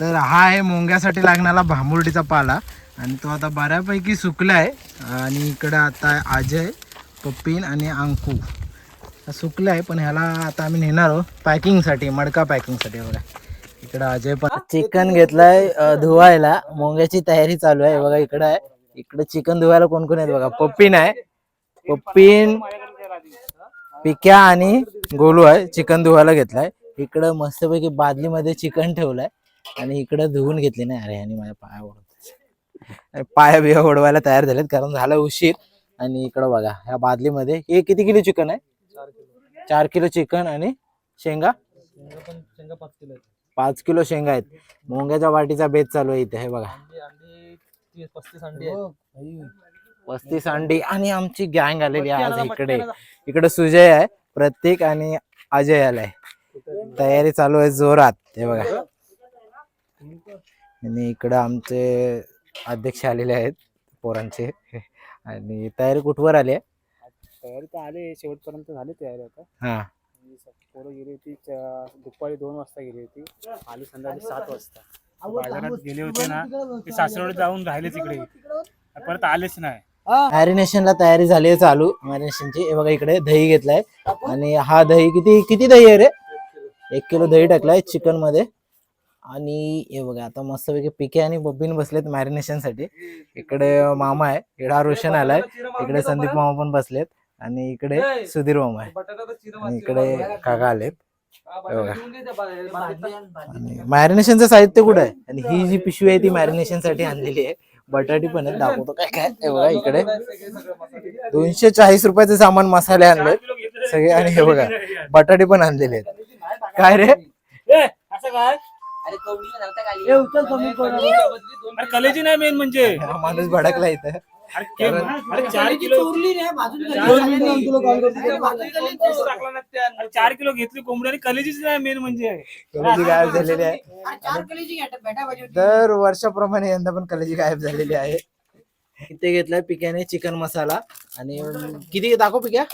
तर हा आहे मुंग्यासाठी लागणारा भांबुर्डीचा पाला. आणि तो आता बऱ्यापैकी सुकला आहे आणि इकडं आता अजय पप्पीन आणि अंकू. सुकला आहे पण ह्याला आता आम्ही नेणार आहोत पॅकिंगसाठी मडका पॅकिंगसाठी बघा. इकडं अजय पण चिकन घेतलाय धुवायला. मुंग्याची तयारी चालू आहे. बघा इकडं आहे. इकडे चिकन धुवायला कोण कोण आहेत बघा. पप्पीन आहे. पप्पीन पिक्या आणि गोलू आहे. चिकन धुवायला घेतलाय. इकडं मस्तपैकी बादलीमध्ये चिकन ठेवलंय. आणि इकडं धुवून घेतली नाही. अरे आणि माझ्या पाया ओढत पाया बिया ओढवायला तयार झालेत कारण झाला उशीर. आणि इकडं बघा ह्या बादलीमध्ये हे किती किलो चिकन आहे? चार किलो चिकन आणि शेंगा? पाच किलो शेंगा आहेत. मोंग्याच्या वाटीचा बेत चालू आहे इथे हे बघा. पस्तीस अंडी आणि आमची गँग आलेली आहे आज इकडे. इकडे सुजय आहे प्रतीक आणि अजय आलाय. तयारी चालू आहे जोरात हे बघा. आणि इकडं आमचे अध्यक्ष आलेले आहेत पोरांचे. आणि तयारी कुठवर आली आहे? तयारी तर आले शेवटपर्यंत झाली तयारी आता. हा. पोरं गेली होती च- दुपारी दोन वाजता गेली होती. आली संध्याकाळी सात वाजता. बाजारात गेले होते ना ते सासरवडे जाऊन राहिले तिकडे परत आलेच नाही. मॅरिनेशनला तयारी झाली आहे चालू मॅरिनेशनची. हे बघा इकडे दही घेतलाय. आणि हा दही किती किती दही आहे रे? एक किलो दही टाकलाय चिकनमध्ये आणि हे बघा आता मस्तपैकी पिके आणि बब्बीन बसलेत मॅरिनेशनसाठी इकडे मामा आहे. इकडे रोशन आलाय. इकडे संदीप मामा पण बसलेत. आणि इकडे सुधीर मामा आहे. आणि इकडे काका आलेत. हे बघा. आणि मॅरिनेशनचं साहित्य कुठं आहे? आणि ही जी पिशवी आहे ती मॅरिनेशनसाठी आणलेली आहे. बटाटी पण आहेत दाखवतो काय काय. हे बघा इकडे. दोनशे चाळीस रुपयाचे सामान मसाले आणले. सगळे आणि हे बघा बटाटे पण आणलेले आहेत. काय रे? असं काय? अरे कलेजी नाही मेन म्हणजे. हा माणूस भडकला इथं. अरे के- अरे चार किलो अरे चार किलो घेतली कोंबडी आणि कलेजीच नाही मेन म्हणजे. कलेजी गायब झालेली आहे. दर वर्षाप्रमाणे यंदा पण कलेजी गायब झालेली आहे. इथे घेतलाय पिक्याने चिकन मसाला. आणि किती दाखव पिक्या.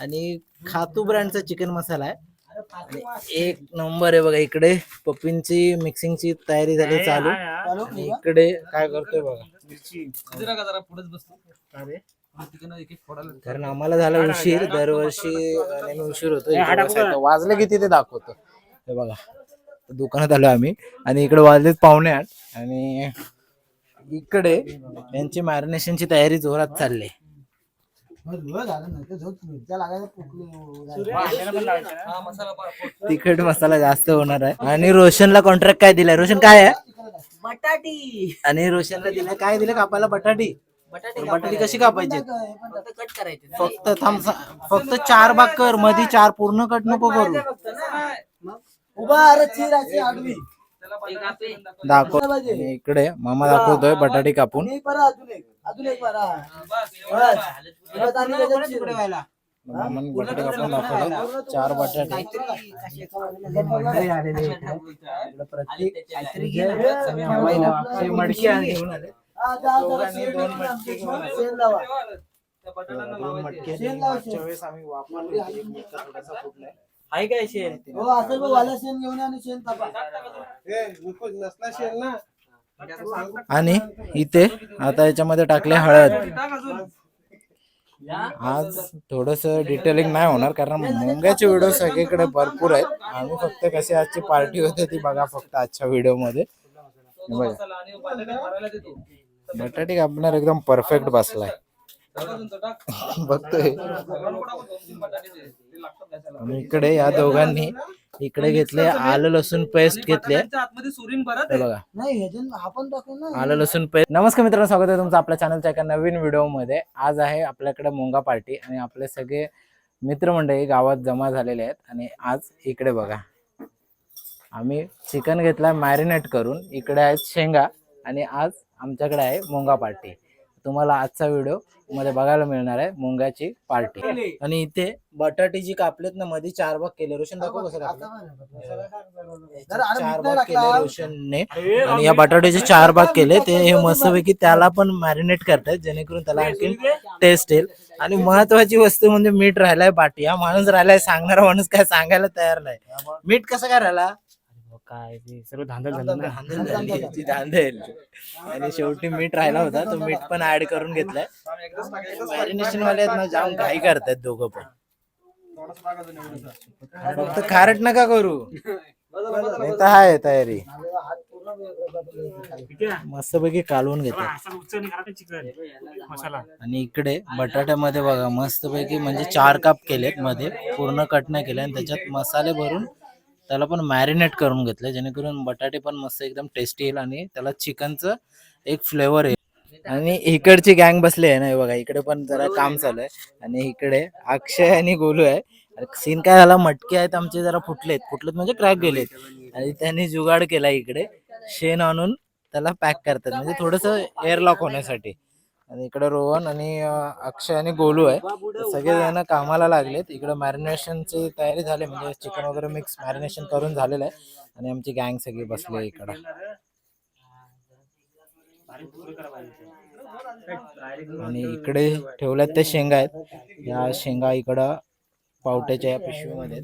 आणि खातू ब्रँडचा चिकन मसाला आहे. आणि एक नंबर आहे बघा इकडे. पप्पींची मिक्सिंगची तयारी झाली चालू. आणि इकडे काय करतोय बघा. कारण आम्हाला झाला उशीर. दरवर्षी नेहमी उशीर होतो. वाजले किती ते दाखवतो. हे बघा. दुकानात आलो आम्ही. आणि इकडे वाजलेत पावणे आठ. आणि इकडे यांची मॅरिनेशनची तयारी जोरात चालली. तिखट मसाला जास्त होणार आहे. आणि रोशनला कॉन्ट्रॅक्ट काय दिलाय? रोशन काय आहे? बटाटी. आणि रोशनला दिलाय काय दिलं कापायला? बटाटी. बटाटे बटाटी कशी कापायची? फक्त कट करायचे फक्त थांब सा- फक्त चार भाग कर मध्ये चार पूर्ण कट नको करू. एक आपे. दाखव. आणि इकडे मामा दाखवतोय बटाटे कापून. मामाने बटाटे कापून चार आलेली आहे. इकडे. इकडे प्रत्येक विजय आणि आम्हाला अक्षय मडकी आणि घेऊन आणि मागच्या वेळेस आम्ही वापरले होते. आणि इथे आता याच्यामध्ये टाकले हळद. आज थोडस डिटेलिंग नाही होणार कारण मुंग्याचे व्हिडिओ सगळीकडे भरपूर आहेत. आम्ही फक्त कशी आजची पार्टी होते ती बघा फक्त आजच्या व्हिडिओमध्ये. बघा. बटाटे कापणार एकदम परफेक्ट बसलाय. बघतोय. आणि इकडे या दोघांनी इकडे घेतले आलं लसूण पेस्ट घेतले. बघा. आलं लसूण पेस्ट. नमस्कार मित्रांनो स्वागत आहे तुमचं आपल्या चॅनलच्या एका नवीन व्हिडिओमध्ये आज आहे आपल्याकडे मोंगा पार्टी आणि आपले सगळे मित्रमंडळी गावात जमा झालेले आहेत. आणि आज इकडे बघा. आम्ही चिकन घेतला मॅरिनेट करून. इकडे आहेत शेंगा आणि आज आमच्याकडे आहे मोंगा पार्टी. तुम्हाला आजचा व्हिडिओमध्ये बघायला मिळणार आहे मुंगाची पार्टी. आणि इथे बटाटे जी कापलेत ना मध्ये चार भाग केले रोशन दाखव कसं कापलं. चार भाग केले रोशनने. आणि या बटाट्याचे चार भाग केले ते हे मस्तपैकी त्याला पण मॅरिनेट करतायत जेणेकरून त्याला आणखी टेस्ट येईल आणि महत्वाची वस्तू म्हणजे मीठ राहिलाय बाटी. हा माणूस राहिलाय सांगणारा माणूस काय सांगायला तयार नाही. मीठ कसं काय राहिला काय ते सर्व धांदल झालं ना? धांदल आणि शेवटी मीठ राहिला होता तो मीठ पण ऍड करून घेतलाय. मॅरिनेशन वाले आहेत ना जाम घाई करतात दोघं पण. फक्त खारट नका करू. नाही तर हाय तयारी. ठीक आहे. मस्तपैकी कालवून घेतात मसाला. आणि इकडे बटाट्यामध्ये बघा मस्तपैकी म्हणजे चार काप केलेत मध्ये. पूर्ण कट नाही केले आणि त्याच्यात मसाले भरून त्याला पण मॅरिनेट करून घेतले जेणेकरून बटाटे पण मस्त एकदम टेस्टी येईल आणि त्याला चिकनचं एक फ्लेवर येईल. आणि इकडची गँग बसली आहे ना बघा इकडे पण जरा काम चालू आहे. आणि इकडे अक्षय आणि गोलू आहे. सीन काय झाला मटके आहेत आमचे जरा फुटलेत. फुटलेत म्हणजे क्रॅक गेलेत. आणि त्यांनी जुगाड केला इकडे. शेण आणून त्याला पॅक करतात. म्हणजे थोडस एअरलॉक होण्यासाठी. आणि इकडे रोहन आणि अक्षय आणि गोलू आहे. सगळे जण कामाला लागलेत. इकडे मॅरिनेशनची तयारी झाली म्हणजे चिकन वगैरे मिक्स मॅरिनेशन करून झालेलं आहे. आणि आमची गँग सगळी बसली आहे इकडं. आणि इकडे ठेवल्यात ते शेंगा आहेत. या शेंगा इकडं पावट्याच्या या पिशवीमध्ये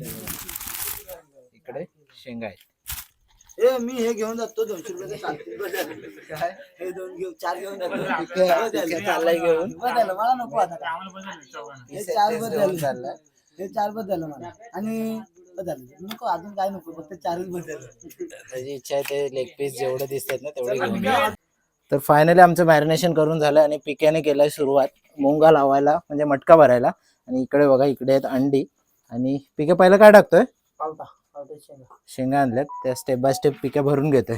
इकडे शेंगा आहेत. ए मी हे घेऊन जातो दोनशे काय? हे दोन घेऊन चार घेऊन जातो. चाललाय घेऊन. बदल मला नको आता. हे चार बदल. चाललाय हे चार बदल मला. आणि बदल. नको अजून काय नको फक्त चारच बदल. त्याची इच्छा आहे ते लेग पीस जेवढे दिसतात ना तेवढे घेऊन. तर फायनली आमचं मॅरिनेशन करून झालं आणि पिक्याने केलाय सुरुवात. मुंगा लावायला म्हणजे मटका भरायला. आणि इकडे बघा इकडे आहेत अंडी. आणि पिके पहिलं काय टाकतोय? पावटा शेंगा शेंगा आणल्यात. त्या स्टेप बाय स्टेप पिक्या भरून घेतोय.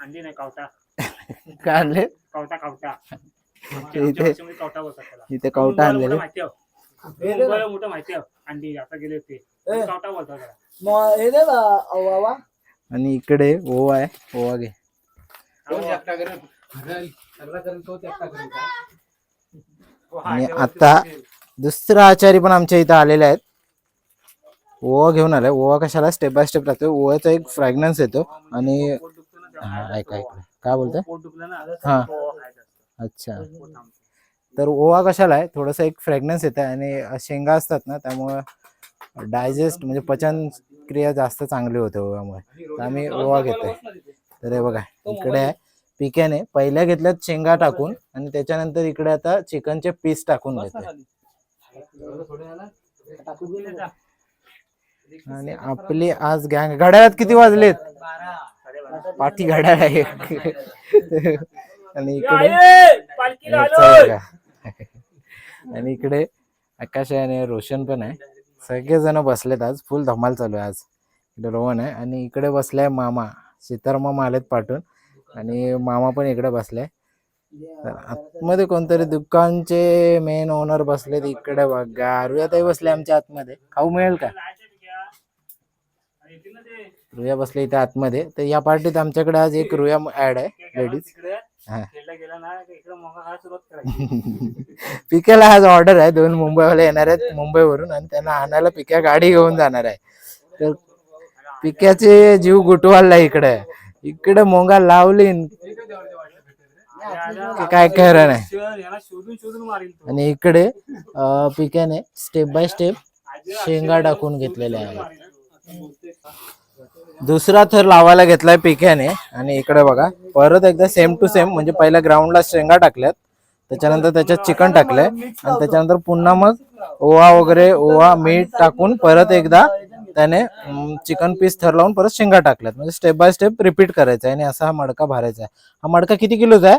अंडी नाही कावटा. काय आणले? कावटा कावटा. इथे- कावटा बोलतात इथे कवटा आणलेले. मोठं माहिती आहे. मुंबईला मोठं माहिती आहे. अंडी आता गेले होते कावटा बोलतात हे आणि इकडे ओवा आहे. ओवा घे. आणि आता दुसरा आचारी पण आमच्या इथं आलेले आहेत. ओवा घेऊन आलाय. ओवा कशाला? स्टेप बाय स्टेप टाकतो ओव्याचा एक फ्रॅग्रन्स येतो. आणि ऐक ऐका. काय बोलतोय? हा. अच्छा. तर ओवा कशाला आहे? थोडंसं एक फ्रॅग्रन्स येतं आणि शेंगा असतात ना त्यामुळं डायजेस्ट म्हणजे पचन क्रिया जास्त चांगली होते ओव्यामुळे. तर आम्ही ओवा घेतोय. तर हे बघा इकडे आहे. पिक्याने पहिल्या घेतल्यात शेंगा टाकून आणि त्याच्यानंतर इकडे आता चिकनचे पीस टाकून घेतले आणि आपली आज गँग घड्याळात किती वाजलेत? पाठी घड्याळ आहे. आणि इकडे. आणि इकडे आकाश आहे आणि रोशन पण आहे. सगळेजण बसलेत आज. फुल धमाल चालू आहे आज. इकडे रोहन आहे आणि इकडे बसलाय मामा. सीताराम मामा आलेत पाठवून आणि मामा पण इकडे बसलाय. तर आतमध्ये कोणतरी दुकानचे मेन ओनर बसलेत इकडे बघा. रुयाताई बसले आमच्या आतमध्ये. खाऊ मिळेल का? रुया बसले इथे आतमध्ये. तर या पार्टीत आमच्याकडे आज एक रुया ऍड आहे लेडीज पिक्याला आज ऑर्डर आहे दोन मुंबईवाले येणार आहेत मुंबईवरून आणि त्यांना आणायला पिक्या गाडी घेऊन जाणार आहे. तर पिक्याचे जीव गुटवाला इकडे. इकडे मोंगा लावली की काय मारील तो आणि इकडे पिक्याने स्टेप बाय स्टेप शेंगा टाकून घेतलेले आहे दुसरा थर लावायला घेतलाय पिक्याने. आणि इकडे बघा परत एकदा सेम टू सेम म्हणजे पहिल्या ग्राउंडला शेंगा टाकल्यात. त्याच्यानंतर त्याच्यात चिकन टाकलंय. आणि त्याच्यानंतर पुन्हा मग ओवा वगैरे ओवा मीठ टाकून परत एकदा त्याने चिकन पीस थर लावून परत शेंगा टाकल्यात. म्हणजे स्टेप बाय स्टेप रिपीट करायचा आहे आणि असा हा मडका भरायचा आहे हा मडका किती किलोचा आहे?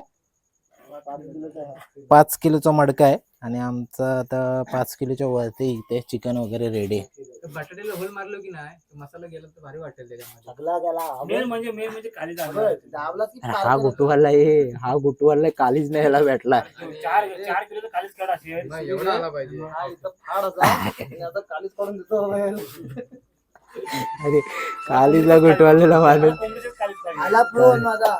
पाच किलोचा मडका आहे. आणि आमचा आता पाच किलोच्या वरती इथे चिकन वगैरे रेडी आहे. बटाट्याला होल मारलो की नाही मसाला गेला तर भारी वाटेल त्याच्यामध्ये. सगळा गेला. मेन म्हणजे मेन म्हणजे खाली जागा दाबला की अरे हा गुटूवाला आहे हा गुटूवाला कालीच नाही ह्याला भेटला. चार चार किलो खालीच काढा असेल. एवढा आला पाहिजे. हा इथं फाड आणि आता कालीच काढून देतो. अरे कोंबडीचेच खालीच काढा आला फोन माझा.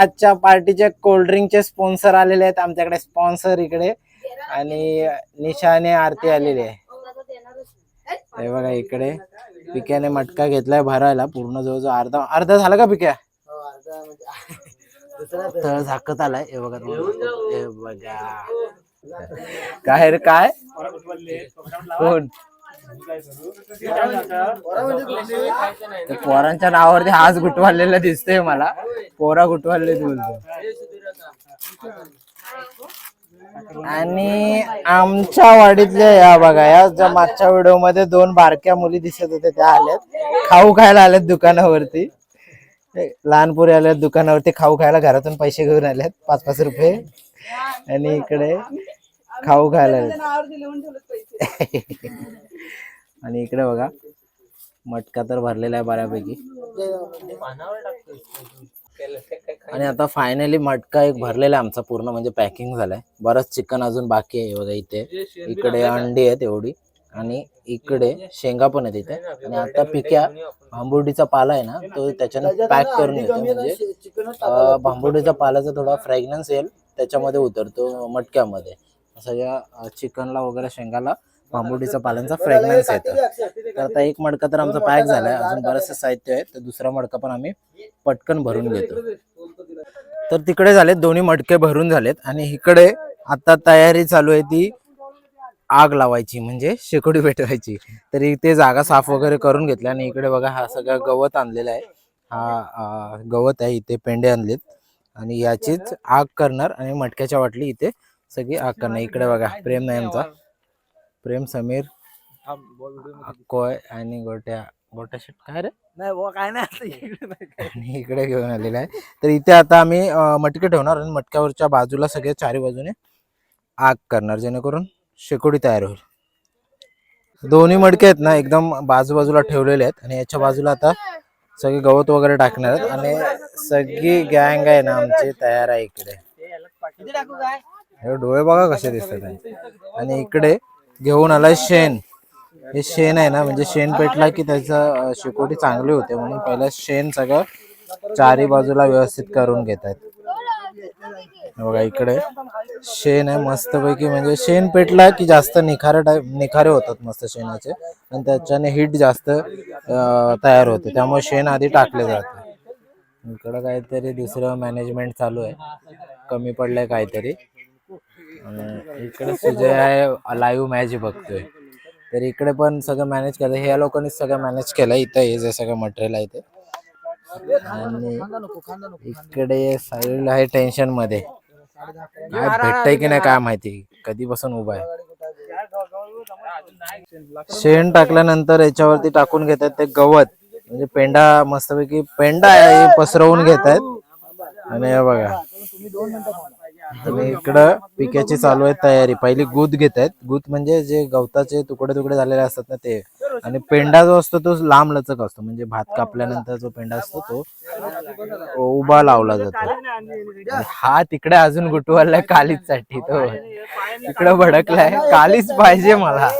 आजच्या पार्टीचे कोल्ड्रिंकचे स्पॉन्सर आलेले आहेत आमच्याकडे. स्पॉन्सर इकडे. आणि निशाने आरती आलेली आहे. हे बघा इकडे पिक्याने मटका घेतलाय भरायला. पूर्ण जवळजवळ अर्धा अर्धा झाला का पिक्या? तळ झाकत आलाय. हे बघा हे बघा. काय रे काय? कोण? पोरांच्या नावावरती हाच गुटवालेला दिसतोय मला. पोरा गुटवाले बोलतो आणि आमच्या वाडीतल्या या बघा या ज्या मागच्या व्हिडिओमध्ये दोन बारक्या मुली दिसत होत्या त्या आल्यात. खाऊ खायला आल्यात दुकानावरती. लहानपरी आल्यात दुकानावरती खाऊ खायला घरातून पैसे घेऊन आल्यात पाच पाच रुपये. आणि इकडे खाऊ खायला आणि इकडे बघा मटका तर भरलेला आहे बऱ्यापैकी. आणि आता फायनली मटका एक भरलेला आहे आमचा पूर्ण म्हणजे पॅकिंग झालाय. बरंच चिकन अजून बाकी आहे बघा इथे. इकडे अंडी आहेत एवढी. आणि इकडे शेंगा पण आहेत इथे. आणि आता पिक्या भांबुर्डीचा पाला आहे ना तो त्याच्याने पॅक करून येतो म्हणजे अं, भांबुर्डीच्या पाल्याचा थोडा फ्रॅग्रन्स येईल त्याच्यामध्ये उतरतो मटक्यामध्ये. सगळ्या चिकनला वगैरे शेंगाला भांबुर्डीचा पाल्यांचा फ्रॅग्रन्स येतो. तर आता एक मडका तर आमचा पॅक झालाय अजून बरंचसं साहित्य आहे तर दुसरा मडका पण आम्ही पटकन भरून घेतो. तर तिकडे झालेत दोन्ही मडके भरून झालेत आणि इकडे आता तयारी चालू आहे ती आग लावायची म्हणजे शेकोडी पेटवायची. तर इथे जागा साफ वगैरे करून घेतल्या आणि इकडे बघा हा सगळा गवत आणलेला आहे. हा गवत आहे इथे पेंडे आणलेत. आणि याचीच आग करणार आणि मटक्याच्या वाटली इथे सगळी आग करणार. इकडे बघा प्रेम नाही आमचा प्रेम समीर अक्कोय आणि गोट्या. गोट्या शेट काय रे? नाही बुवा, काय नाही आता इकडे नाही काय. आणि इकडे घेऊन आलेला आहे. तर इथे आता आम्ही अं, मटके ठेवणार आणि मटक्यावरच्या बाजूला सगळे चारी बाजूने आग करणार जेणेकरून शेकोडी तयार होईल. दोन्ही मडके आहेत ना एकदम बाजूबाजूला ठेवलेले आहेत आणि याच्या बाजूला आता सगळे गवत वगैरे टाकणार आहेत आणि सगळी गँग आहे ना आमची तयार आहे इकडे. काय हे डोळे बघा कसे दिसतात. आहे. आणि इकडे घेऊन आलाय शेण. हे शेण आहे ना म्हणजे शेण पेटला की त्याचं शेकोटी चांगली होते म्हणून पहिला शेण सगळं चारी बाजूला व्यवस्थित करून घेत आहेत. बघा इकडे. शेण आहे मस्तपैकी म्हणजे शेण पेटला की जास्त निखारे टाईप निखारे होतात मस्त शेणाचे. आणि त्याच्याने हिट जास्त तयार होते. त्यामुळे शेण आधी टाकले जाते. इकडं काहीतरी दुसरं मॅनेजमेंट चालू आहे. कमी पडलंय काहीतरी. इकडे सुजय आहे लाईव्ह मॅच बघतोय. तर इकडे पण सगळं मॅनेज करतं. ह्या लोकांनी सगळं मॅनेज केलं इथं हे जे सगळं मटेरियल आहे ते. आणि इकडे साहिल आहे टेन्शनमध्ये. काय भेटतंय की नाही काय माहिती? कधीपासून उभा आहे? शेण टाकल्यानंतर याच्यावरती टाकून घेतात ते गवत. म्हणजे पेंडा मस्तपैकी पेंडा आहे पसरवून घेत आहेत आणि बघा. आणि इकडं पिकाची चालू आहे तयारी. पहिली गुद घेत आहेत. गुद म्हणजे जे गवताचे तुकडे तुकडे झालेले असतात ना ते. आणि पेंडा जो असतो तो लांब लचक असतो. म्हणजे भात कापल्यानंतर जो पेंडा असतो तो उभा लावला जातो. हा तिकडे अजून गुटवालाय कालीच साठी तो. इकडे भडकलाय. कालीच पाहिजे मला.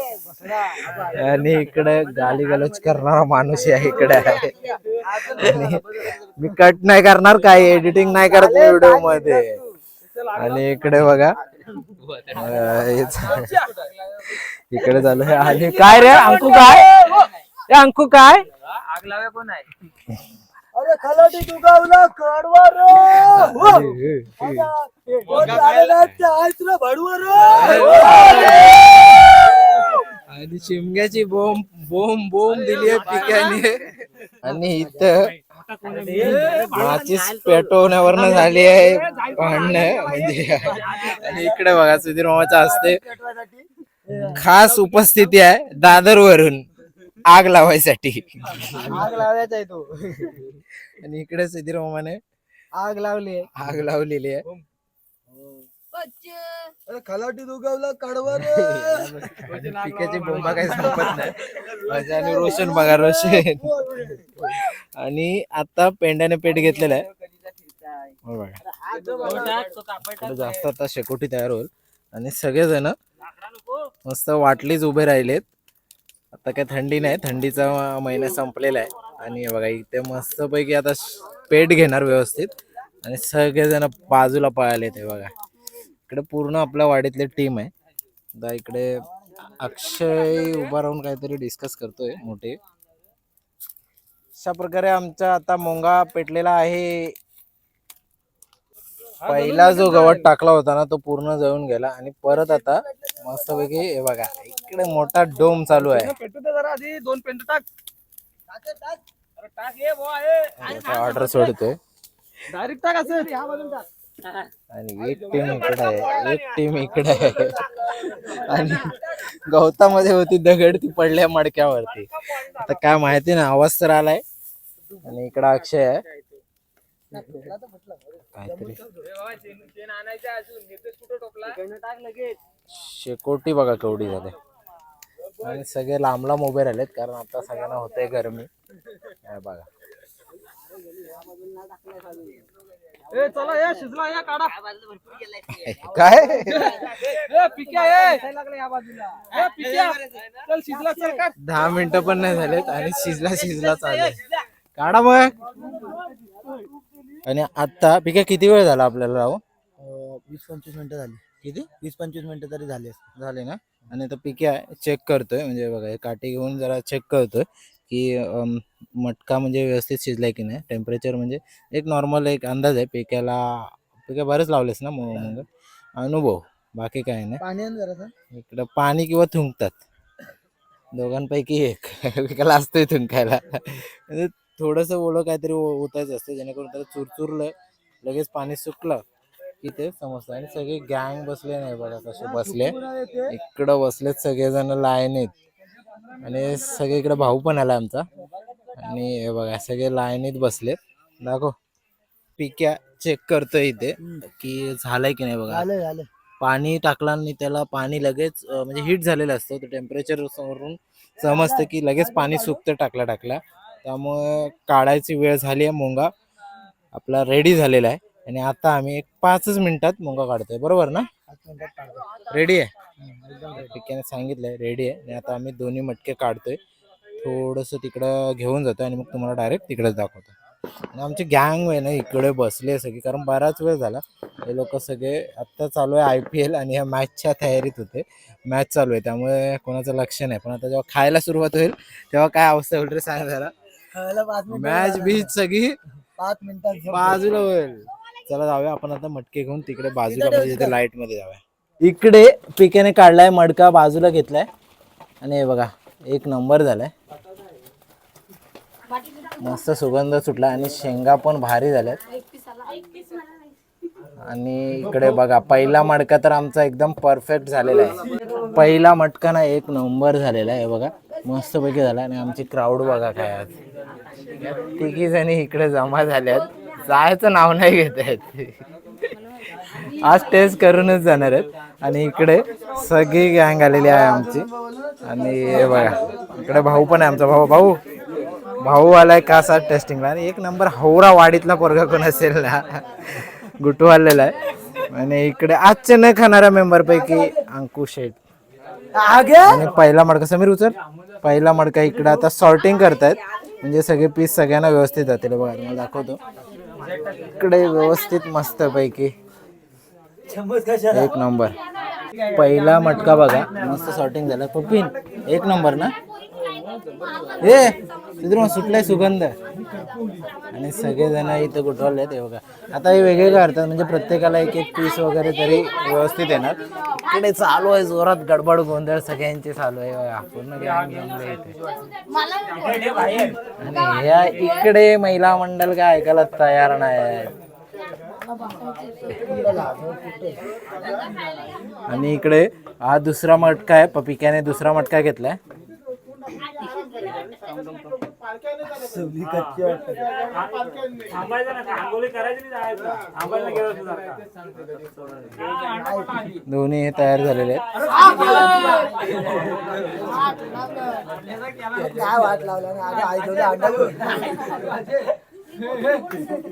आणि इकडे गाली गलोच करणारा माणूस आहे इकडे आहे. आणि मी कट नाही करणार काय एडिटिंग नाही करत व्हिडिओमध्ये. आणि इकडे बघा. इकडे आहे. आणि काय रे? अंकू काय? ए, अंकू काय? आग लाव्या कोण आहे? अरे खलाटी दुगावला कडवा रे? कोण झालेलं आहे ते आहे तुला भडवा रे? आणि शिमग्याची बोंब बोंब बोंब दिली आहे पिकाने. आणि इथं माचीस पेटवण्यावरनं झाली आहे भांडणं. म्हणजे आणि इकडे बघा सुधीर मामाचा असते. खास उपस्थिती आहे दादर वरून आग लावायसाठी. आग लावायचा आहे तो. आणि इकडे सुधीर मामाने आग लावली आग लावलेली आहे. खलाटी दुगावला कडवा रे पिकाची बोंबा काही संपत नाही. माझ्या आणि रोशन बघा रोशन. आणि आता पेंड्याने पेट घेतलेला आहे. हो बघा. इकडे जास्त आता शेकोटी तयार होईल. आणि सगळेजण मस्त वाटलीच उभे राहिलेत. आता काय थंडी नाही थंडीचा महिना संपलेला आहे. आणि हे बघा इथे मस्त पैकी आता पेट घेणार व्यवस्थित. आणि सगळेजण बाजूला पळाले ते बघा. इकडे पूर्ण आपल्या वाडीतली टीम आहे. आता इकडे अक्षय उभा राहून काहीतरी डिस्कस करतोय मोठे. अशा प्रकारे आमचा आता मोंगा पेटलेला आहे. पहिला जो गवत टाकला होता ना तो पूर्ण जळून गेला आणि परत आता मस्त पैकी हे बघा इकडे मोठा डोम चालू आहे. दे. ऑर्डर सोडतोय. डायरेक्ट टाक असं. आणि एक टीम इकडे आहे एक टीम इकडे आहे. आणि गवतामध्ये होती दगड ती पडल्या मडक्यावरती. आता काय माहिती ना आवाज तर आलाय. आणि इकडं अक्षय आहे. काहीतरी. शेकोटी बघा केवढी झाली. आणि सगळे लांब लांब उभे राहिलेत कारण आता सगळ्यांना होतंय गरमी. बघा. ए चला ये शिजला या काढा काय? ए पिक्या ये लागलं या बाजूला. ए पिक्या चल शिजला चल काढ. दहा मिनिटं पण नाही झालेत आणि शिजला शिजला चालू काढा मग. आणि आता पिके किती वेळ झाला आपल्याला राहू? वीस पंचवीस मिनिटं झाली. किती? वीस पंचवीस मिनिटं तरी झाली. झाले ना? आणि आता पिके चेक करतोय. म्हणजे बघा हे काठी घेऊन जरा चेक करतोय. की मटका म्हणजे व्यवस्थित शिजलाय की नाही? टेम्परेचर म्हणजे एक नॉर्मल एक अंदाज आहे. पिक्याला पिक्या बरेच लावलेस ना मग? अनुभव. बाकी काय नाही. पाणी आण जरा इकडं पाणी किंवा थुंकतात. दोघांपैकी एक. पिकाला असतोय थुंकायला. म्हणजे थोडंसं ओलं काहीतरी ओतायचं असतं. जेणेकरून त्याला चुरचुरलं लगेच पाणी सुकलं की ते समजतं. आणि सगळे गँग बसले नाही बघा कसे बसले. इकडं बसलेत सगळेजण लाईनीत. आणि सगळे इकडे भाऊ पण आला आमचा. आणि हे बघा सगळे लाईनीत बसलेत दाखव. पिक्या चेक करतोय इथे की झालंय की नाही बघा. पाणी टाकलं आणि त्याला पाणी लगेच म्हणजे हीट झालेलं असतं. तर टेम्परेचर वरून समजतं की लगेच पाणी सुकतं टाकल्या टाकल्या त्यामुळे काढायची वेळ झाली आहे मुंगा. आपला रेडी झालेला आहे. आणि आता आम्ही एक पाचच मिनिटात मुंगा काढतोय. बरोबर ना? रेडी आहे? पिक्याने सांगितलंय रेडी आहे. आणि आता आम्ही दोन्ही मटके काढतोय. थोडंसं तिकडं घेऊन जातो आणि मग तुम्हाला डायरेक्ट तिकडेच दाखवतो आणि आमची गँग आहे ना इकडे बसले सगळे. कारण बराच वेळ झाला. हे लोक सगळे आत्ता चालू आहे आय पी एल आणि या मॅचच्या तयारीत होते. मॅच चालू आहे. त्यामुळे कोणाचं लक्ष नाही. पण आता जेव्हा खायला सुरुवात होईल तेव्हा काय अवस्था होईल रे सांग जरा. खायला पाच मिनिटं मॅच. बीच सगळी पाच मिनिटात. बाजूला होईल. चला जाऊया आपण आता मटके घेऊन तिकडे बाजूला म्हणजे तिथे लाइटमध्ये जाऊया. इकडे पिकेने काढलाय मडका बाजूला घेतलाय. आणि हे बघा एक नंबर झालाय. मस्त सुगंध सुटला आणि शेंगा पण भारी झाल्यात. आणि इकडे बघा पहिला मडका तर आमचा एकदम परफेक्ट झालेला आहे. पहिला मटका ना एक नंबर झालेला आहे बघा. मस्त पैकी झाला आणि आमची क्राऊड बघा काय आज. तिघी जणी इकडे जमा झाल्यात. जायचं नाव नाही घेत आहेत आज टेस्ट करूनच जाणार आहेत. आणि इकडे सगळी गँग आलेली आहे आमची. आणि बघा इकडे भाऊ पण आहे आमचा. भाऊ भाऊ भाऊ आलाय कासा टेस्टिंगला आणि एक नंबर हौरा वाडीतला पोरगा कोण असेल ना? गुटू आलेला आहे. आणि इकडे आजचे न खाणाऱ्या मेंबर पैकी अंकुश शेठ आणि पहिला मडका समीर उचल. पहिला मडका इकडे आता सॉर्टिंग करतायत. म्हणजे सगळे पीस सगळ्यांना व्यवस्थित जातील. बघा तुम्हाला दाखवतो. इकडे व्यवस्थित मस्त पैकी एक नंबर. पहिला मटका बघा. मस्त सॉर्टिंग झाला. पप्पीन एक नंबर ना? ए तिथून सुटलाय सुगंध. आणि सगळेजण इथं कुठवले ते बघा. आता हे वेगळे करतात म्हणजे प्रत्येकाला एक एक पीस वगैरे तरी व्यवस्थित येणार. इकडे चालू आहे जोरात गडबड गोंधळ सगळ्यांचे चालू आहे. बघा. पूर्ण गॅंग जमले इथे. आणि ह्या इकडे महिला मंडळ काय ऐकायला तयार नाही आणि इकडे हा दुसरा मटका आहे पपिक्याने दुसरा मटका घेतलाय. थांबायचं ना आंघोळी करायची नाही जायचं थांबायला गेलो दोन्ही हे तयार झालेले आहेत. काय वाट लावला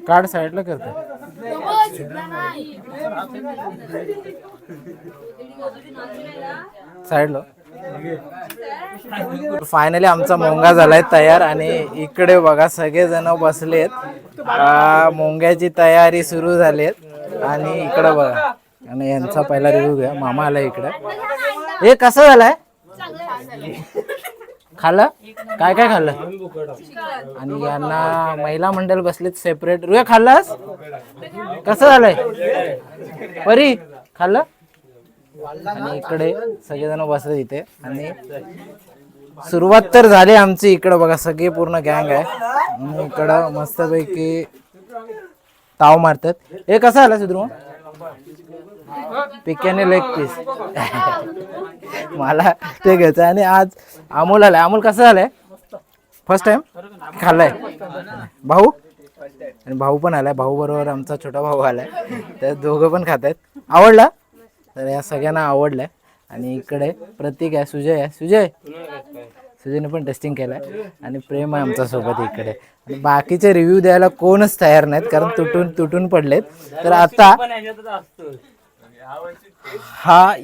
कार्ड साईडला करतो. साईडला. फायनली आमचा मोंगा झालाय तयार आणि इकडे बघा सगळेजण बसलेत. मोंग्याची तयारी सुरू झालीत आणि इकडे बघा. आणि यांचा पहिला रिव्ह्यू घ्या. मामा आला इकडे. हे कसं झालंय? खाल्लं? काय काय खाल्लं? आणि यांना महिला मंडळ बसलेत सेपरेट रुया खाल्लास? कसं झालंय? परी खाल्लं? आणि इकडे सगळेजण बसले इथे. आणि सुरुवात तर झाली आमची. इकडं बघा सगळे पूर्ण गँग आहे. आणि इकडं मस्तपैकी ताव मारतात. हे कसं आला सुधरू? पिक्याने लेग पीस मला ते घ्यायचं आणि आज अमोल आलाय. अमोल कसं झालंय? फर्स्ट टाइम खाल्लाय. भाऊ? आणि भाऊ पण आलाय. भाऊ बरोबर आमचा छोटा भाऊ आलाय. तर दोघं पण खात आहेत आवडला? तर या सगळ्यांना आवडलंय. आणि इकडे प्रतीक आहे सुजय आहे. सुजय! सुजयने पण टेस्टिंग केलंय. आणि प्रेम आहे आमच्यासोबत इकडे. आणि बाकीचे रिव्ह्यू द्यायला कोणच तयार नाहीत कारण तुटून तुटून पडलेत. तर आता हा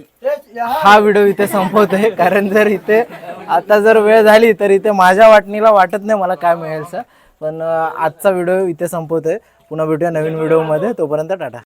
हा व्हिडिओ इथे संपवतोय. कारण जर इथे आता जर वेळ झाली तर इथे माझ्या वाटणीला वाटत नाही मला काय मिळेल पण आजचा व्हिडिओ इथे संपवतोय. पुन्हा भेटूया नवीन व्हिडिओमध्ये तोपर्यंत टाटा.